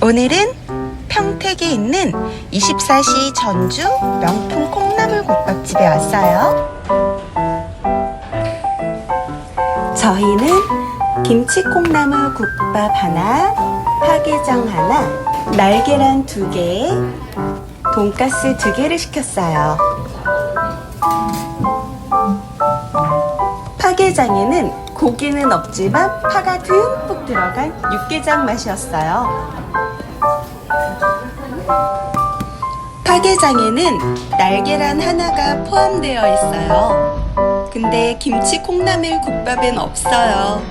오늘은 평택에 있는 24시 전주 명품 콩나물 국밥집에 왔어요. 저희는 김치 콩나물 국밥 하나, 파게장 하나, 날계란 두 개, 돈가스 두 개를 시켰어요. 파게장에는 고기는 없지만 파가 듬뿍 들어간 육개장 맛이었어요. 파게장에는 날계란 하나가 포함되어 있어요. 근데 김치 콩나물 국밥엔 없어요.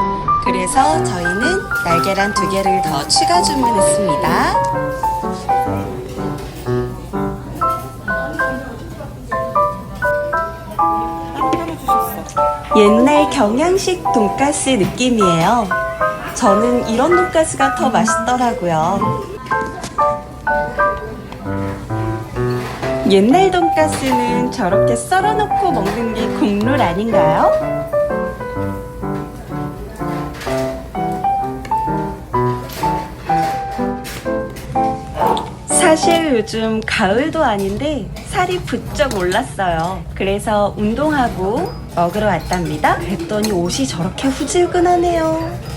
그래서 저희는 날계란 두 개를 더 추가 주문했습니다. 옛날 경양식 돈가스 느낌이에요. 저는 이런 돈가스가 더 맛있더라고요. 옛날 돈가스는 저렇게 썰어놓고 먹는 게 국룰 아닌가요? 사실 요즘 가을도 아닌데 살이 부쩍 올랐어요. 그래서 운동하고 먹으러 왔답니다. 그랬더니 옷이 저렇게 후질근하네요.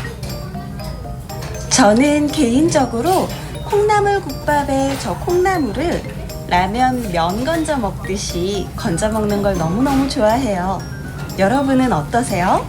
저는 개인적으로 콩나물 국밥에 저 콩나물을 라면 면 건져 먹듯이 건져 먹는 걸 너무너무 좋아해요. 여러분은 어떠세요?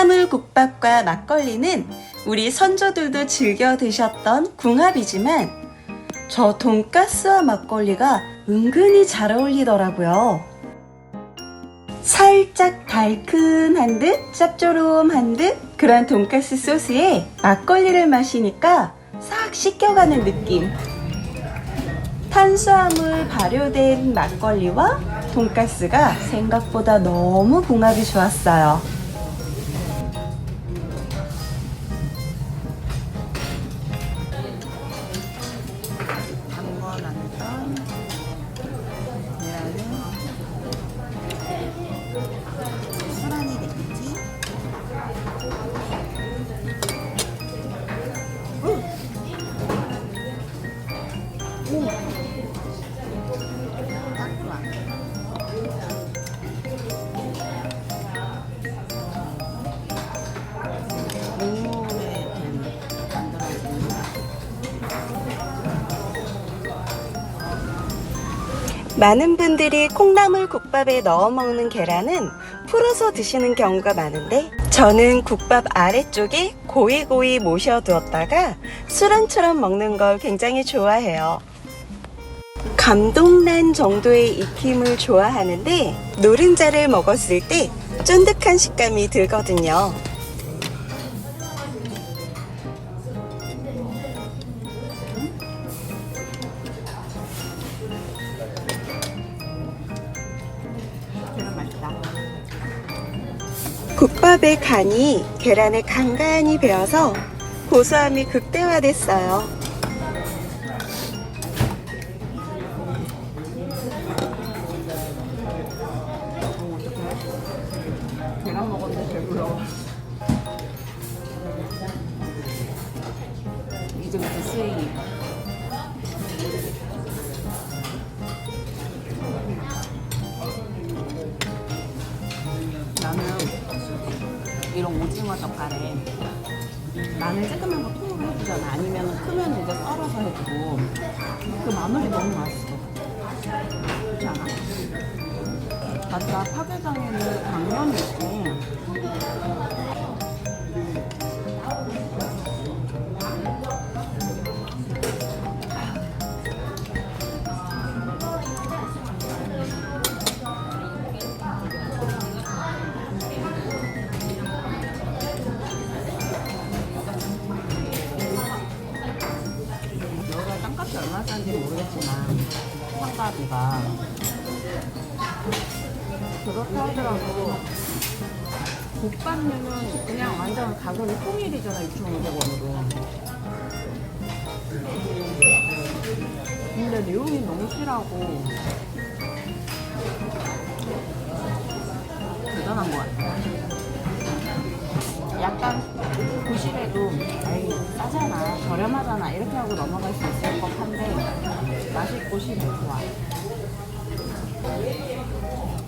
콩나물 국밥과 막걸리는 우리 선조들도 즐겨 드셨던 궁합이지만 저 돈가스와 막걸리가 은근히 잘 어울리더라고요. 살짝 달큰한 듯 짭조름한 듯 그런 돈가스 소스에 막걸리를 마시니까 싹 씻겨가는 느낌. 탄수화물 발효된 막걸리와 돈가스가 생각보다 너무 궁합이 좋았어요. 많은 분들이 콩나물 국밥에 넣어 먹는 계란은 풀어서 드시는 경우가 많은데 저는 국밥 아래쪽에 고이고이 모셔 두었다가 수란처럼 먹는 걸 굉장히 좋아해요. 감동난 정도의 익힘을 좋아하는데 노른자를 먹었을 때 쫀득한 식감이 들거든요. 국밥의 간이 계란에 간간히 배어서 고소함이 극대화됐어요. 이제부터 스윙이. 나는 이런 오징어 젓갈에 마늘 조그만 거 통으로 해주잖아. 아니면 크면 이제 썰어서 해주고. 그 마늘이 너무 맛있어. 그렇지 않아? 맞다. 파게장에는 당면이 있고 얼마 싼지 모르겠지만 황가비가 그렇게 하더라도 국밥류는 그냥 완전 가격이 통일이잖아 2,500원으로. 근데 내용이 너무 실하고 대단한 것 같아요. 약간 고실에도 아이 싸잖아 저렴하잖아 이렇게 하고 넘어갈 수 있을 법한데 맛있고 실해 좋아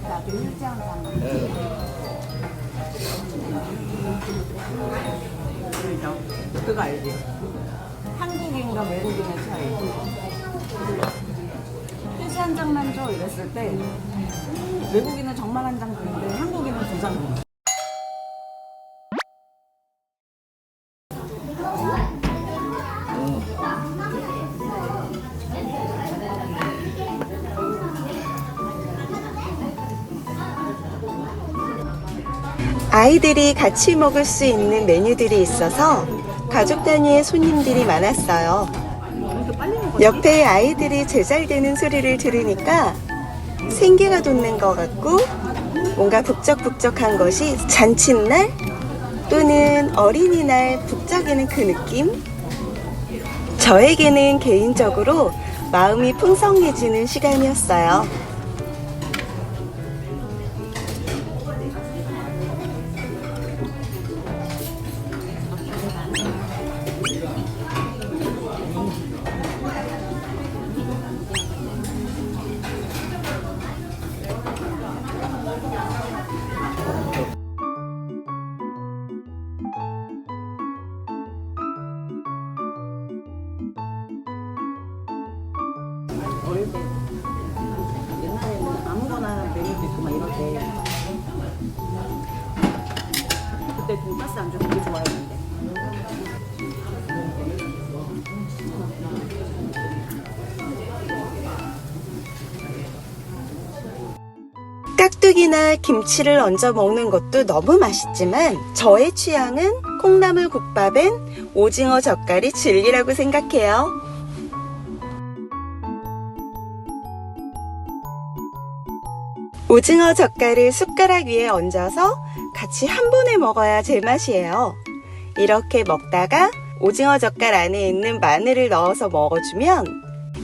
나도 휴지 한 잔. 그죠? 그거 알지? 한국인과 외국인의 차이. 휴지 한 장만 줘 이랬을 때 외국인은 정말 한 장 주는데 한국인은 두 장 줘. 아이들이 같이 먹을 수 있는 메뉴들이 있어서 가족 단위의 손님들이 많았어요. 옆에 아이들이 제잘되는 소리를 들으니까 생기가 돋는 것 같고 뭔가 북적북적한 것이 잔칫날 또는 어린이날 북적이는 그 느낌? 저에게는 개인적으로 마음이 풍성해지는 시간이었어요. 어릴 때 옛날에는 아무거나 메뉴도 있고 막때 그때 돈가스 안주 되게 좋아했는데 깍두기나 김치를 얹어 먹는 것도 너무 맛있지만 저의 취향은 콩나물 국밥엔 오징어 젓갈이 진리라고 생각해요. 오징어 젓갈을 숟가락 위에 얹어서 같이 한 번에 먹어야 제맛이에요. 이렇게 먹다가 오징어 젓갈 안에 있는 마늘을 넣어서 먹어주면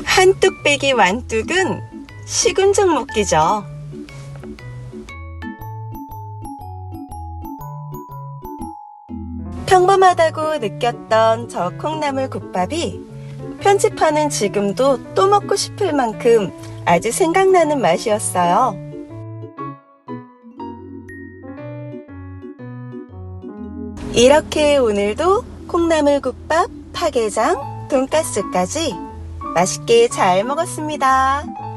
한 뚝배기 완뚝은 식은 죽 먹기죠. 평범하다고 느꼈던 저 콩나물 국밥이 편집하는 지금도 또 먹고 싶을 만큼 아주 생각나는 맛이었어요. 이렇게 오늘도 콩나물 국밥, 파게장, 돈가스까지 맛있게 잘 먹었습니다.